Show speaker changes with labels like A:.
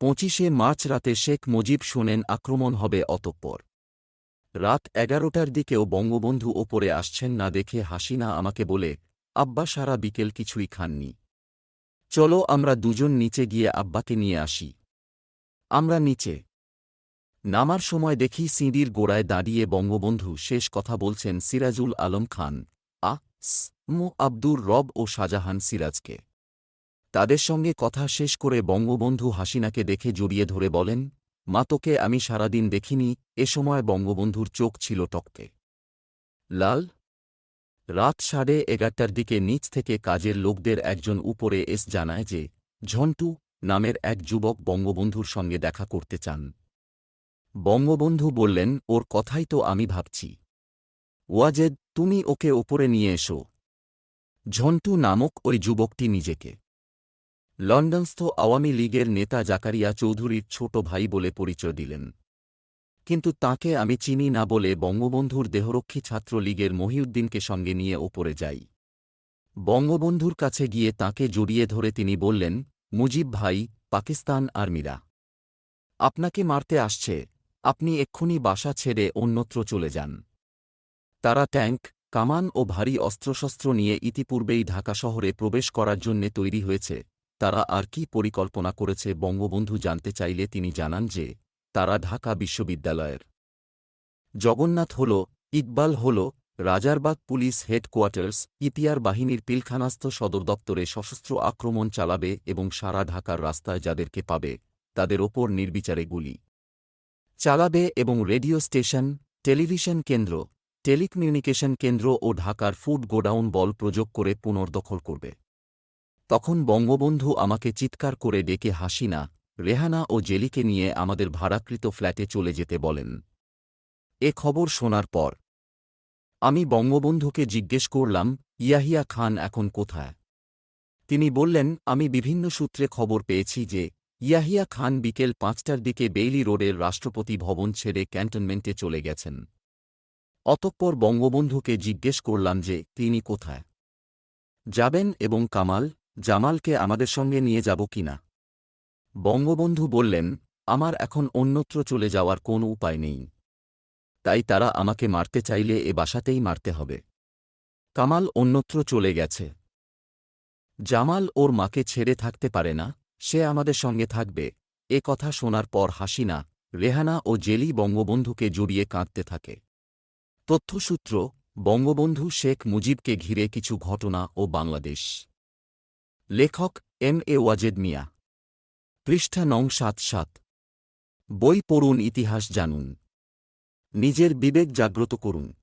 A: পঁচিশে মার্চ রাতে শেখ মুজিব শোনেন আক্রমণ হবে অতঃপর। রাত এগারোটার দিকেও বঙ্গবন্ধু ওপরে আসছেন না দেখে হাসিনা আমাকে বলে, আব্বা সারা বিকেল কিছুই খাননি। চলো আমরা দুজন নিচে গিয়ে আব্বাকে নিয়ে আসি। আমরা নিচে। নামার সময় দেখি সিঁড়ির গোড়ায় দাঁড়িয়ে বঙ্গবন্ধু শেষ কথা বলছেন সিরাজুল আলম খান। আ মো আব্দুর রব ও শাহজাহান সিরাজকে। তাদের সঙ্গে কথা শেষ করে বঙ্গবন্ধু হাসিনাকে দেখে জড়িয়ে ধরে বলেন, মা তোকে আমি সারাদিন দেখিনি, এ সময় বঙ্গবন্ধুর চোখ ছিল টককে লাল? রাত সাড়ে এগারটার দিকে নিচ থেকে কাজের লোকদের একজন উপরে এস জানায় যে, ঝন্টু নামের এক যুবক বঙ্গবন্ধুর সঙ্গে দেখা করতে চান। বঙ্গবন্ধু বললেন, ওর কথাই তো আমি ভাবছি। ওয়াজেদ, তুমি ওকে ওপরে নিয়ে এসো। ঝন্টু নামক ওই যুবকটি নিজেকে লন্ডনস্থ আওয়ামী লীগের নেতা জাকারিয়া চৌধুরীর ছোট ভাই বলে পরিচয় দিলেন। কিন্তু তাকে আমি চিনি না বলে বঙ্গবন্ধুর দেহরক্ষী ছাত্র লীগের মহিউদ্দিনকে সঙ্গে নিয়ে ওপরে যাই। বঙ্গবন্ধুর কাছে গিয়ে তাকে জড়িয়ে ধরে তিনি বললেন, মুজিব ভাই, পাকিস্তান আর্মিরা, আপনাকে মারতে আসছে। আপনি এক্ষুনি বাসা ছেড়ে অন্যত্র চলে যান। তারা ট্যাঙ্ক, কামান ও ভারী অস্ত্রশস্ত্র নিয়ে ইতিপূর্বেই ঢাকা শহরে প্রবেশ করার জন্যে তৈরি হয়েছে। তারা আর কি পরিকল্পনা করেছে বঙ্গবন্ধু জানতে চাইলে তিনি জানান যে, তারা ঢাকা বিশ্ববিদ্যালয়ের। জগন্নাথ হল, ইকবাল হল, রাজারবাগ পুলিশ হেডকোয়ার্টার্স ইপিআর বাহিনীর পিলখানাস্থ সদর দপ্তরে সশস্ত্র আক্রমণ চালাবে এবং সারা ঢাকার রাস্তায় যাদেরকে পাবে, তাদের ওপর নির্বিচারে গুলি। চালাবে এবং রেডিও স্টেশন, টেলিভিশন কেন্দ্র, টেলিকমিউনিকেশন কেন্দ্র ও ঢাকার ফুড গোডাউন বল প্রযোগ করে পুনর্দখল করবে। তখন বঙ্গবন্ধু আমাকে চিৎকার করে ডেকে হাসিনা, রেহানা ও জেলিকে নিয়ে আমাদের ভাড়াকৃত ফ্ল্যাটে চলে যেতে বলেন। এ খবর শোনার পর আমি বঙ্গবন্ধুকে জিজ্ঞেস করলাম, ইয়াহিয়া খান এখন কোথায়? তিনি বললেন, আমি বিভিন্ন সূত্রে খবর পেয়েছি যে, ইয়াহিয়া খান বিকেল পাঁচটার দিকে বেইলি রোডের রাষ্ট্রপতি ভবন ছেড়ে ক্যান্টনমেন্টে চলে গেছেন। অতঃপর বঙ্গবন্ধুকে জিজ্ঞেস করলাম যে, তিনি কোথায়? যাবেন এবং কামাল জামালকে আমাদের সঙ্গে নিয়ে যাব কিনা বঙ্গবন্ধু বললেন, আমার এখন অন্যত্র চলে যাওয়ার কোনো উপায় নেই। তাই তারা আমাকে মারতে চাইলে এ বাসাতেই মারতে হবে। কামাল অন্যত্র চলে গেছে। জামাল ওর মাকে ছেড়ে থাকতে পারে না, সে আমাদের সঙ্গে থাকবে। এ কথা শোনার পর হাসিনা, রেহানা ও জেলি বঙ্গবন্ধুকে জড়িয়ে কাঁদতে থাকে। তথ্যসূত্র, বঙ্গবন্ধু শেখ মুজিবকে ঘিরে কিছু ঘটনা ও বাংলাদেশ। লেখক এম এ ওয়াজেদ মিয়া। পৃষ্ঠা নং সাত সাত। বই পড়ুন ইতিহাস জানুন। নিজের বিবেক জাগ্রত করুন।